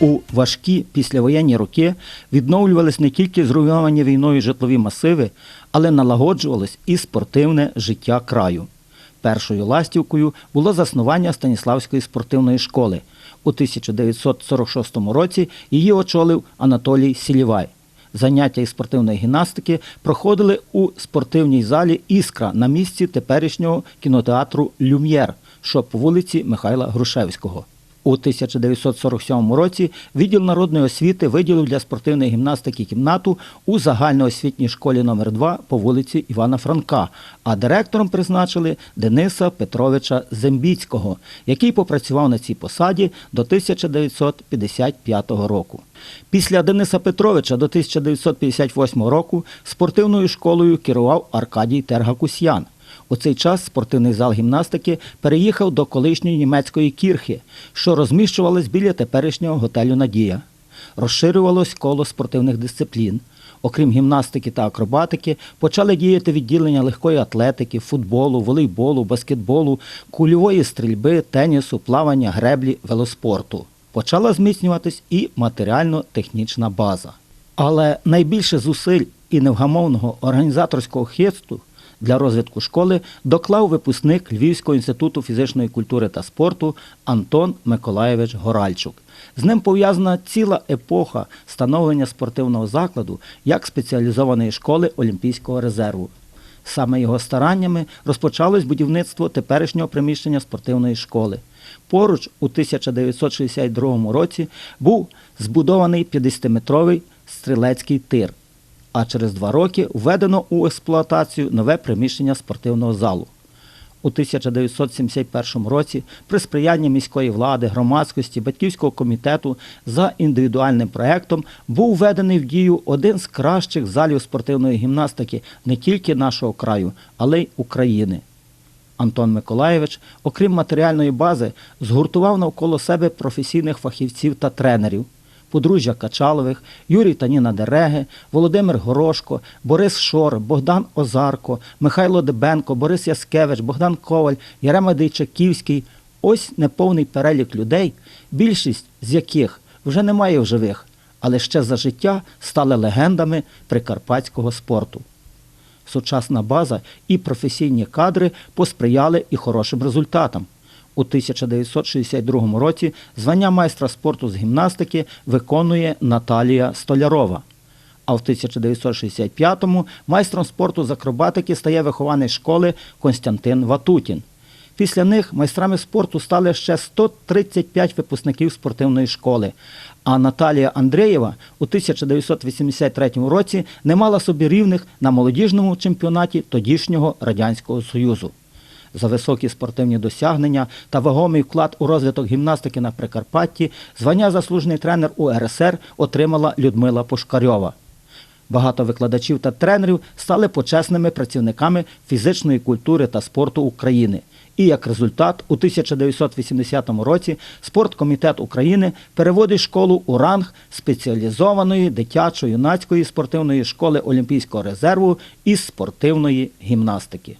У важкі післявоєнні роки відновлювались не тільки зруйновані війною житлові масиви, але налагоджувалось і спортивне життя краю. Першою ластівкою було заснування Станіславської спортивної школи. У 1946 році її очолив Анатолій Сілівай. Заняття із спортивної гімнастики проходили у спортивній залі Іскра на місці теперішнього кінотеатру Люм'єр, що по вулиці Михайла Грушевського. У 1947 році відділ народної освіти виділив для спортивної гімнастики кімнату у загальноосвітній школі номер 2 по вулиці Івана Франка, а директором призначили Дениса Петровича Зембіцького, який попрацював на цій посаді до 1955 року. Після Дениса Петровича до 1958 року спортивною школою керував Аркадій Тергакусян. У цей час спортивний зал гімнастики переїхав до колишньої німецької кірхи, що розміщувалась біля теперішнього готелю Надія. Розширювалось коло спортивних дисциплін. Окрім гімнастики та акробатики, почали діяти відділення легкої атлетики, футболу, волейболу, баскетболу, кульової стрільби, тенісу, плавання, греблі, велоспорту. Почала зміцнюватись і матеріально-технічна база. Але найбільше зусиль і невгамовного організаторського хисту для розвитку школи доклав випускник Львівського інституту фізичної культури та спорту Антон Миколаєвич Горальчук. З ним пов'язана ціла епоха становлення спортивного закладу як спеціалізованої школи Олімпійського резерву. Саме його стараннями розпочалось будівництво теперішнього приміщення спортивної школи. Поруч у 1962 році був збудований 50-метровий стрілецький тир, а через два роки введено у експлуатацію нове приміщення спортивного залу. У 1971 році при сприянні міської влади, громадськості, батьківського комітету за індивідуальним проектом був введений в дію один з кращих залів спортивної гімнастики не тільки нашого краю, але й України. Антон Миколаєвич, окрім матеріальної бази, згуртував навколо себе професійних фахівців та тренерів. Подружжя Качалових, Юрій та Ніна Дереги, Володимир Горошко, Борис Шор, Богдан Озарко, Михайло Дебенко, Борис Яскевич, Богдан Коваль, Ярема Дейчаківський. Ось неповний перелік людей, більшість з яких вже немає в живих, але ще за життя стали легендами прикарпатського спорту. Сучасна база і професійні кадри посприяли і хорошим результатам. У 1962 році звання майстра спорту з гімнастики виконує Наталія Столярова. А в 1965-му майстром спорту з акробатики стає вихованець школи Константин Ватутін. Після них майстрами спорту стали ще 135 випускників спортивної школи. А Наталія Андреєва у 1983 році не мала собі рівних на молодіжному чемпіонаті тодішнього Радянського Союзу. За високі спортивні досягнення та вагомий вклад у розвиток гімнастики на Прикарпатті звання заслужений тренер УРСР отримала Людмила Пушкарьова. Багато викладачів та тренерів стали почесними працівниками фізичної культури та спорту України. І як результат, у 1980 році Спорткомітет України переводить школу у ранг спеціалізованої дитячо-юнацької спортивної школи Олімпійського резерву із спортивної гімнастики.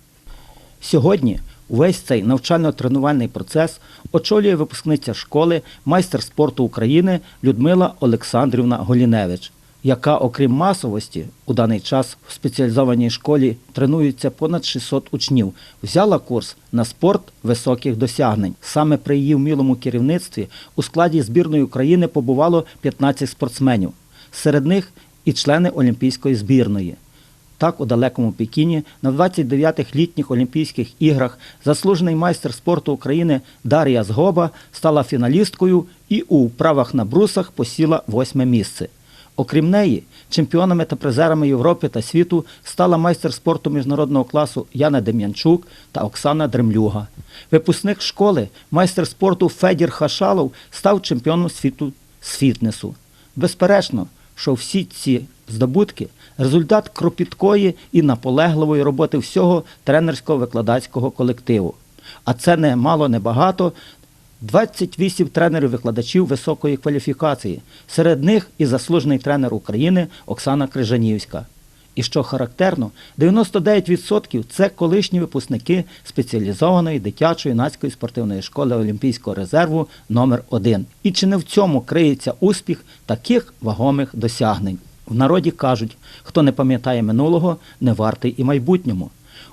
Сьогодні увесь цей навчально-тренувальний процес очолює випускниця школи, майстер спорту України Людмила Олександрівна Голіневич, яка, окрім масовості, у даний час в спеціалізованій школі тренується понад 600 учнів, взяла курс на спорт високих досягнень. Саме при її вмілому керівництві у складі збірної України побувало 15 спортсменів. Серед них і члени Олімпійської збірної. Так, у далекому Пекіні на 29-х літніх Олімпійських іграх заслужений майстер спорту України Дар'я Згоба стала фіналісткою і у вправах на брусах посіла восьме місце. Окрім неї, чемпіонами та призерами Європи та світу стала майстер спорту міжнародного класу Яна Дем'янчук та Оксана Дремлюга. Випускник школи, майстер спорту Федір Хашалов став чемпіоном світу з фітнесу. Безперечно, що всі ці здобутки результат кропіткої і наполегливої роботи всього тренерського викладацького колективу. А це не мало не багато. 28 тренерів-викладачів високої кваліфікації. Серед них і заслужений тренер України Оксана Крижанівська. І що характерно, 99% це колишні випускники спеціалізованої дитячої юнацької спортивної школи Олімпійського резерву номер 1 І чи не в цьому криється успіх таких вагомих досягнень? В народі кажуть, хто не пам'ятає минулого, не вартий і майбутньому.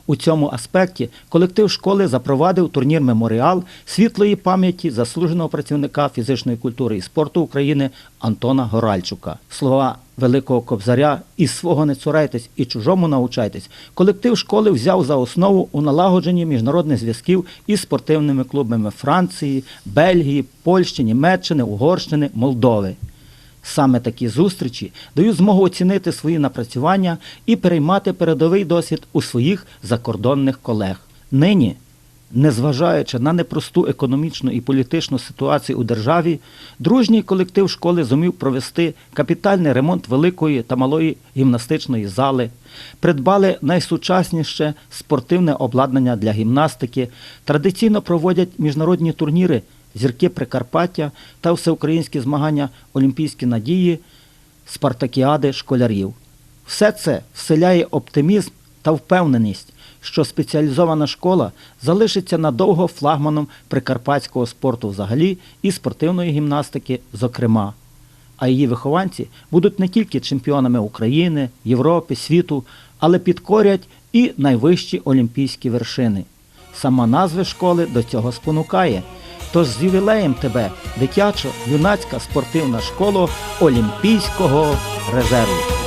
У цьому аспекті колектив школи запровадив турнір Меморіал світлої пам'яті заслуженого працівника фізичної культури і спорту України Антона Горальчука. Слова великого кобзаря із свого не цурайтесь і чужому научайтесь. Колектив школи взяв за основу у налагодженні міжнародних зв'язків із спортивними клубами Франції, Бельгії, Польщі, Німеччини, Угорщини, Молдови. Саме такі зустрічі дають змогу оцінити свої напрацювання і переймати передовий досвід у своїх закордонних колег. Нині, незважаючи на непросту економічну і політичну ситуацію у державі, дружній колектив школи зумів провести капітальний ремонт великої та малої гімнастичної зали, придбали найсучасніше спортивне обладнання для гімнастики, традиційно проводять міжнародні турніри зірки Прикарпаття та всеукраїнські змагання Олімпійські надії, спартакіади школярів. Все це вселяє оптимізм та впевненість, що спеціалізована школа залишиться надовго флагманом прикарпатського спорту взагалі і спортивної гімнастики, зокрема. А її вихованці будуть не тільки чемпіонами України, Європи, світу, але підкорять і найвищі олімпійські вершини. Сама назва школи до цього спонукає. Тож з ювілеєм тебе, дитячо-юнацька спортивна школа Олімпійського резерву.